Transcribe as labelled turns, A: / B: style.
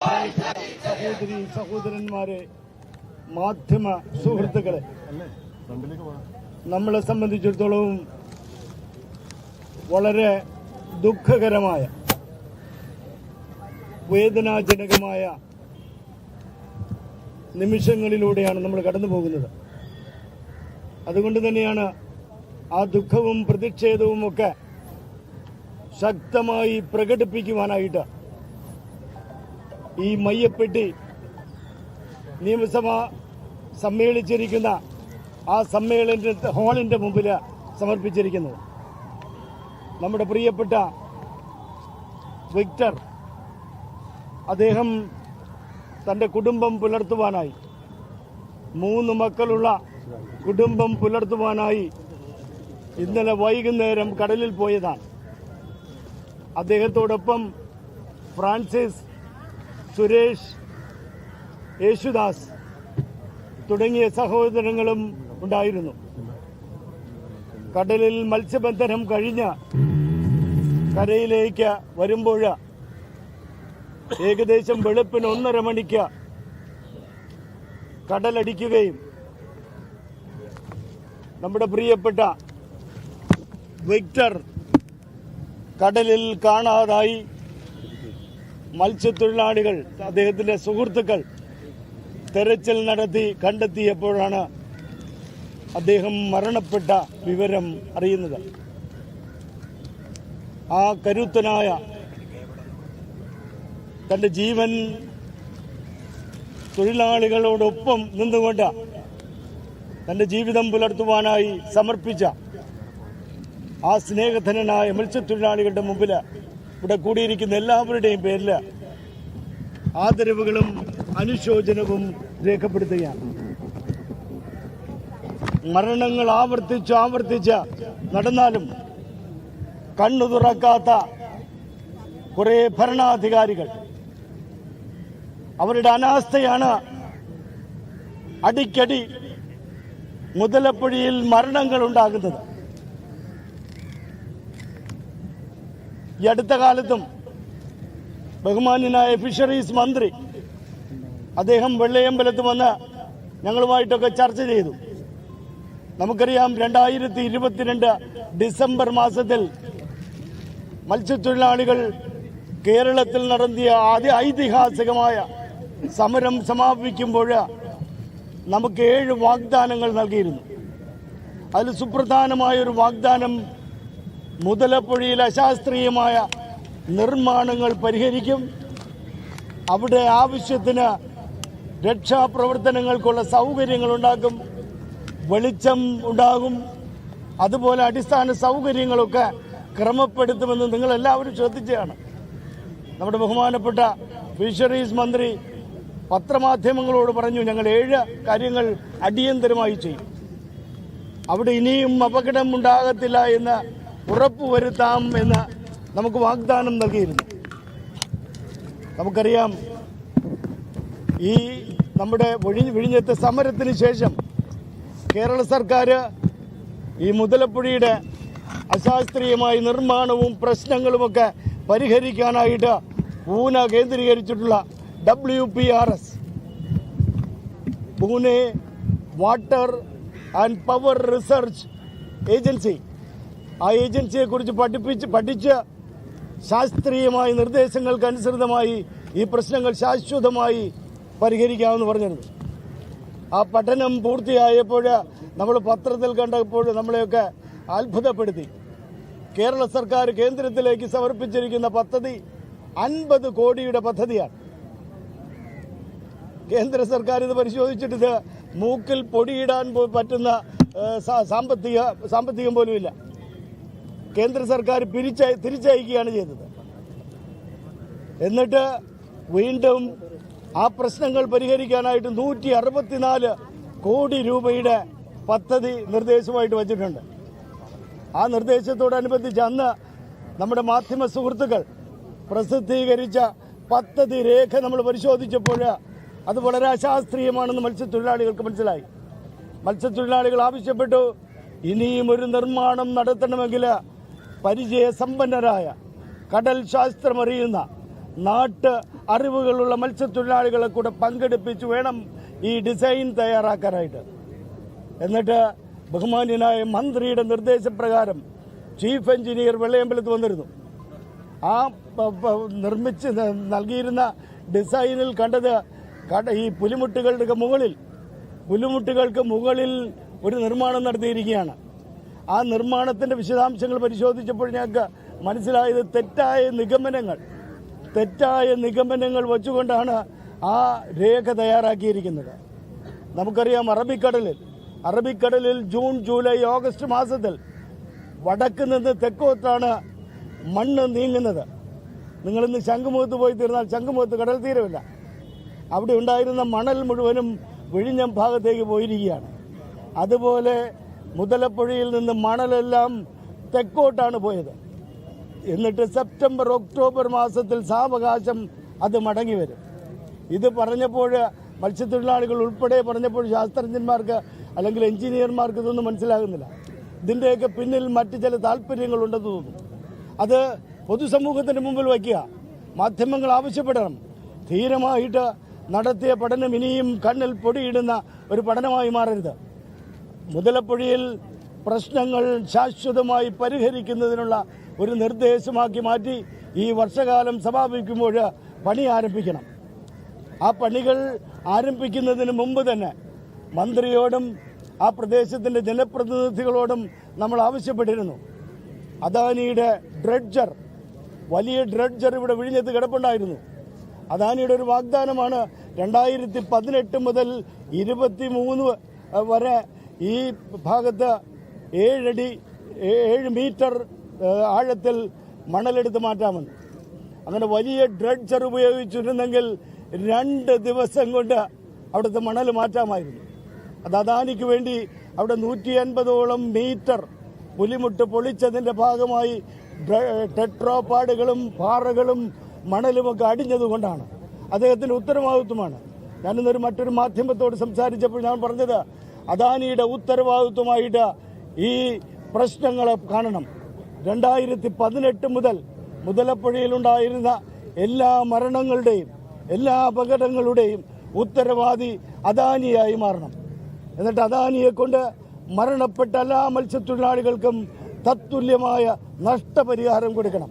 A: സഹോദരി സഹോദരന്മാരെ മാധ്യമ സുഹൃത്തുക്കളെ നമ്മളെ സംബന്ധിച്ചിടത്തോളം വളരെ ദുഃഖകരമായ വേദനാജനകമായ നിമിഷങ്ങളിലൂടെയാണ് നമ്മൾ കടന്നു പോകുന്നത്. അതുകൊണ്ട് തന്നെയാണ് ആ ദുഃഖവും പ്രതിഷേധവും ഒക്കെ ശക്തമായി പ്രകടിപ്പിക്കുവാനായിട്ട് ഈ മയ്യപ്പെട്ടി നിയമസഭ സമ്മേളിച്ചിരിക്കുന്ന ആ സമ്മേളന ഹാളിന്റെ മുമ്പിൽ സമർപ്പിച്ചിരിക്കുന്നത് നമ്മുടെ പ്രിയപ്പെട്ട വിക്ടർ അദ്ദേഹം തന്റെ കുടുംബം പുലർത്തുവാനായി മൂന്ന് മക്കളുള്ള കുടുംബം പുലർത്തുവാനായി ഇന്നലെ വൈകുന്നേരം കടലിൽ പോയതാണ്. അദ്ദേഹത്തോടൊപ്പം ഫ്രാൻസിസ് സുരേഷ് യേശുദാസ് തുടങ്ങിയ സഹോദരങ്ങളും ഉണ്ടായിരുന്നു. കടലിൽ മത്സ്യബന്ധനം കഴിഞ്ഞ കരയിലേക്ക് വരുമ്പോൾ ഏകദേശം വെളുപ്പിന് ഒന്നര മണിക്ക് കടലടിക്കുകയും നമ്മുടെ പ്രിയപ്പെട്ട വിക്ടർ കടലിൽ കാണാതായി മത്സ്യത്തൊഴിലാളികൾ അദ്ദേഹത്തിന്റെ സുഹൃത്തുക്കൾ തെരച്ചിൽ നടത്തി കണ്ടെത്തിയപ്പോഴാണ് അദ്ദേഹം മരണപ്പെട്ട വിവരം അറിയുന്നത്. ആ കരുത്തനായ തന്റെ ജീവൻ തൊഴിലാളികളോടൊപ്പം നിന്നുകൊണ്ട് തന്റെ ജീവിതം പുലർത്തുവാനായി സമർപ്പിച്ച ആ സ്നേഹധനനായ മത്സ്യത്തൊഴിലാളികളുടെ മുമ്പിൽ ഇവിടെ കൂടിയിരിക്കുന്ന എല്ലാവരുടെയും പേരിൽ ആദരവുകളും അനുശോചനവും രേഖപ്പെടുത്തുകയാണ്. മരണങ്ങൾ ആവർത്തിച്ച് ആവർത്തിച്ച് നടന്നാലും കണ്ണു തുറക്കാത്ത കുറെ ഭരണാധികാരികൾ അവരുടെ അനാസ്ഥയാണ് അടിക്കടി മുതലപ്പുഴയിൽ മരണങ്ങൾ ഉണ്ടാകുന്നത് ഈ അടുത്ത കാലത്തും ബഹുമാന്യനായ ഫിഷറീസ് മന്ത്രി അദ്ദേഹം വെള്ളയമ്പലത്ത് വന്ന് ഞങ്ങളുമായിട്ടൊക്കെ ചർച്ച ചെയ്തു. നമുക്കറിയാം രണ്ടായിരത്തി ഇരുപത്തിരണ്ട് ഡിസംബർ മാസത്തിൽ മത്സ്യത്തൊഴിലാളികൾ കേരളത്തിൽ നടത്തിയ ആദ്യ ഐതിഹാസികമായ സമരം സമാപിക്കുമ്പോൾ നമുക്ക് ഏഴ് വാഗ്ദാനങ്ങൾ നൽകിയിരുന്നു. അതിൽ സുപ്രധാനമായ ഒരു വാഗ്ദാനം മുതലപ്പുഴയിൽ അശാസ്ത്രീയമായ നിർമ്മാണങ്ങൾ പരിഹരിക്കും. അവിടെ ആവശ്യത്തിന് രക്ഷാപ്രവർത്തനങ്ങൾക്കുള്ള സൗകര്യങ്ങൾ ഉണ്ടാക്കും വെളിച്ചം ഉണ്ടാകും. അതുപോലെ അടിസ്ഥാന സൗകര്യങ്ങളൊക്കെ ക്രമപ്പെടുത്തുമെന്ന് നിങ്ങൾ എല്ലാവരും ശ്രദ്ധിച്ചതാണ്. നമ്മുടെ ബഹുമാനപ്പെട്ട ഫിഷറീസ് മന്ത്രി പത്രമാധ്യമങ്ങളോട് പറഞ്ഞു ഞങ്ങൾ ഏഴ് കാര്യങ്ങൾ അടിയന്തരമായി ചെയ്യും. അവിടെ ഇനിയും അപകടം ഉണ്ടാകത്തില്ല എന്ന് ഉറപ്പുവരുത്താം എന്ന് നമുക്ക് വാഗ്ദാനം നൽകിയിരുന്നു. നമുക്കറിയാം ഈ നമ്മുടെ ഒഴി- വിഴിഞ്ഞത്തെ സമരത്തിന് ശേഷം കേരള സർക്കാർ ഈ മുതലപ്പുഴയുടെ അശാസ്ത്രീയമായ നിർമ്മാണവും പ്രശ്നങ്ങളുമൊക്കെ പരിഹരിക്കാനായിട്ട് Pune കേന്ദ്രീകരിച്ചിട്ടുള്ള W P R S Pune water and power research agency ആ ഏജൻസിയെ കുറിച്ച് പഠിപ്പിച്ച് പഠിച്ച് ശാസ്ത്രീയമായ നിർദ്ദേശങ്ങൾക്ക് അനുസൃതമായി ഈ പ്രശ്നങ്ങൾ ശാശ്വതമായി പരിഹരിക്കാമെന്ന് പറഞ്ഞിരുന്നു. ആ പഠനം പൂർത്തിയായപ്പോൾ നമ്മൾ പത്രത്തിൽ കണ്ടപ്പോൾ നമ്മളെയൊക്കെ അത്ഭുതപ്പെടുത്തി. കേരള സർക്കാർ കേന്ദ്രത്തിലേക്ക് സമർപ്പിച്ചിരിക്കുന്ന പദ്ധതി അൻപത് കോടിയുടെ പദ്ധതിയാണ്. കേന്ദ്ര സർക്കാർ ഇത് പരിശോധിച്ചിട്ട് മൂക്കിൽ പൊടിയിടാൻ പറ്റുന്ന സാമ്പത്തിക സാമ്പത്തികം പോലുമില്ല. കേന്ദ്ര സർക്കാർ പിരിച്ച തിരിച്ചയക്കുകയാണ് ചെയ്തത്. എന്നിട്ട് വീണ്ടും ആ പ്രശ്നങ്ങൾ പരിഹരിക്കാനായിട്ട് നൂറ്റി അറുപത്തിനാല് കോടി രൂപയുടെ പദ്ധതി നിർദ്ദേശമായിട്ട് വച്ചിട്ടുണ്ട്. ആ നിർദ്ദേശത്തോടനുബന്ധിച്ച് അന്ന് നമ്മുടെ മാധ്യമ സുഹൃത്തുക്കൾ പ്രസിദ്ധീകരിച്ച പദ്ധതി രേഖ നമ്മൾ പരിശോധിച്ചപ്പോൾ അത് വളരെ അശാസ്ത്രീയമാണെന്ന് മത്സ്യത്തൊഴിലാളികൾക്ക് മനസ്സിലായി. മത്സ്യത്തൊഴിലാളികൾ ആവശ്യപ്പെട്ടു ഇനിയും ഒരു നിർമ്മാണം നടത്തണമെങ്കിൽ പരിചയസമ്പന്നരായ കടൽ ശാസ്ത്രമറിയുന്ന നാട്ട് അറിവുകളുള്ള മത്സ്യത്തൊഴിലാളികളെ കൂടെ പങ്കെടുപ്പിച്ച് വേണം ഈ ഡിസൈൻ തയ്യാറാക്കാനായിട്ട്. എന്നിട്ട് ബഹുമാന്യനായ മന്ത്രിയുടെ നിർദ്ദേശപ്രകാരം ചീഫ് എഞ്ചിനീയർ വെള്ളയമ്പലത്ത് വന്നിരുന്നു. ആ നിർമ്മിച്ച് നൽകിയിരുന്ന ഡിസൈനിൽ കണ്ടത് ഈ പുലിമുട്ടുകളുടെ മുകളിൽ പുലിമുട്ടുകൾക്ക് മുകളിൽ ഒരു നിർമ്മാണം നടത്തിയിരിക്കുകയാണ്. ആ നിർമ്മാണത്തിന്റെ വിശദാംശങ്ങൾ പരിശോധിച്ചപ്പോൾ ഞങ്ങൾക്ക് മനസ്സിലായത് തെറ്റായ നിഗമനങ്ങൾ. തെറ്റായ നിഗമനങ്ങൾ വച്ചുകൊണ്ടാണ് ആ രേഖ തയ്യാറാക്കിയിരിക്കുന്നത്. നമുക്കറിയാം അറബിക്കടലിൽ അറബിക്കടലിൽ ജൂൺ ജൂലൈ ഓഗസ്റ്റ് മാസത്തിൽ വടക്ക് നിന്ന് തെക്കോത്താണ് മണ്ണ് നീങ്ങുന്നത്. നിങ്ങളിന്ന് ശംഖുമുഖത്ത് പോയി തീർന്നാൽ ശംഖുമുഖത്ത് കടൽ തീരമില്ല. അവിടെ ഉണ്ടായിരുന്ന മണൽ മുഴുവനും വിഴിഞ്ഞം ഭാഗത്തേക്ക് പോയിരിക്കുകയാണ്. അതുപോലെ മുതലപ്പുഴയിൽ നിന്ന് മണലെല്ലാം തെക്കോട്ടാണ് പോയത്. എന്നിട്ട് സെപ്റ്റംബർ ഒക്ടോബർ മാസത്തിൽ സാവകാശം അത് മടങ്ങി വരും. ഇത് പറഞ്ഞപ്പോൾ മത്സ്യത്തൊഴിലാളികൾ ഉൾപ്പെടെ പറഞ്ഞപ്പോൾ ശാസ്ത്രജ്ഞന്മാർക്ക് അല്ലെങ്കിൽ എഞ്ചിനീയർമാർക്ക് ഇതൊന്നും മനസ്സിലാകുന്നില്ല. ഇതിന്റെയൊക്കെ പിന്നിൽ മറ്റ് ചില താല്പര്യങ്ങളുണ്ടെന്ന് തോന്നുന്നു. അത് പൊതുസമൂഹത്തിന് മുമ്പിൽ വയ്ക്കുക. മാധ്യമങ്ങൾ ആവശ്യപ്പെടണം. ധീരമായിട്ട് നടത്തിയ പഠനം ഇനിയും കണ്ണിൽ പൊടിയിടുന്ന ഒരു പഠനമായി മാറരുത്. മുതലപ്പുഴയിൽ പ്രശ്നങ്ങൾ ശാശ്വതമായി പരിഹരിക്കുന്നതിനുള്ള ഒരു നിർദ്ദേശമാക്കി മാറ്റി ഈ വർഷകാലം സമാപിക്കുമ്പോൾ പണി ആരംഭിക്കണം. ആ പണികൾ ആരംഭിക്കുന്നതിന് മുമ്പ് തന്നെ മന്ത്രിയോടും ആ പ്രദേശത്തിന്റെ ജനപ്രതിനിധികളോടും നമ്മൾ ആവശ്യപ്പെട്ടിരുന്നു. അദാനിയുടെ ഡ്രഡ്ജർ വലിയ ഡ്രഡ്ജർ ഇവിടെ വിഴിഞ്ഞത്ത് കിടപ്പുണ്ടായിരുന്നു. അദാനിയുടെ ഒരു വാഗ്ദാനമാണ് രണ്ടായിരത്തി പതിനെട്ട് മുതൽ ഇരുപത്തി മൂന്ന് വരെ ഈ ഭാഗത്ത് ഏഴടി ഏഴ് മീറ്റർ ആഴത്തിൽ മണലെടുത്ത് മാറ്റാമെന്ന് അങ്ങനെ വലിയ ഡ്രഡ്ജർ ഉപയോഗിച്ചിരുന്നെങ്കിൽ രണ്ട് ദിവസം കൊണ്ട് അവിടുത്തെ മണൽ മാറ്റാമായിരുന്നു. അത് അദാനിക്ക് വേണ്ടി അവിടെ നൂറ്റി അൻപതോളം മീറ്റർ പുലിമുട്ട് പൊളിച്ചതിന്റെ ഭാഗമായി ടെട്രോപാഡുകളും പാറകളും മണലുമൊക്കെ അടിഞ്ഞതുകൊണ്ടാണ്. അദ്ദേഹത്തിന്റെ ഉത്തരവാദിത്വമാണ്. ഞാനിന്നൊരു മറ്റൊരു മാധ്യമത്തോട് സംസാരിച്ചപ്പോൾ ഞാൻ പറഞ്ഞത് അദാനിയുടെ ഉത്തരവാദിത്വമായിട്ട് ഈ പ്രശ്നങ്ങളെ കാണണം. രണ്ടായിരത്തി പതിനെട്ട് മുതൽ മുതലപ്പുഴയിലുണ്ടായിരുന്ന എല്ലാ മരണങ്ങളുടെയും എല്ലാ അപകടങ്ങളുടെയും ഉത്തരവാദി അദാനിയായി മാറണം. എന്നിട്ട് അദാനിയെ കൊണ്ട് മരണപ്പെട്ട എല്ലാ മത്സ്യത്തൊഴിലാളികൾക്കും തത്തുല്യമായ നഷ്ടപരിഹാരം കൊടുക്കണം.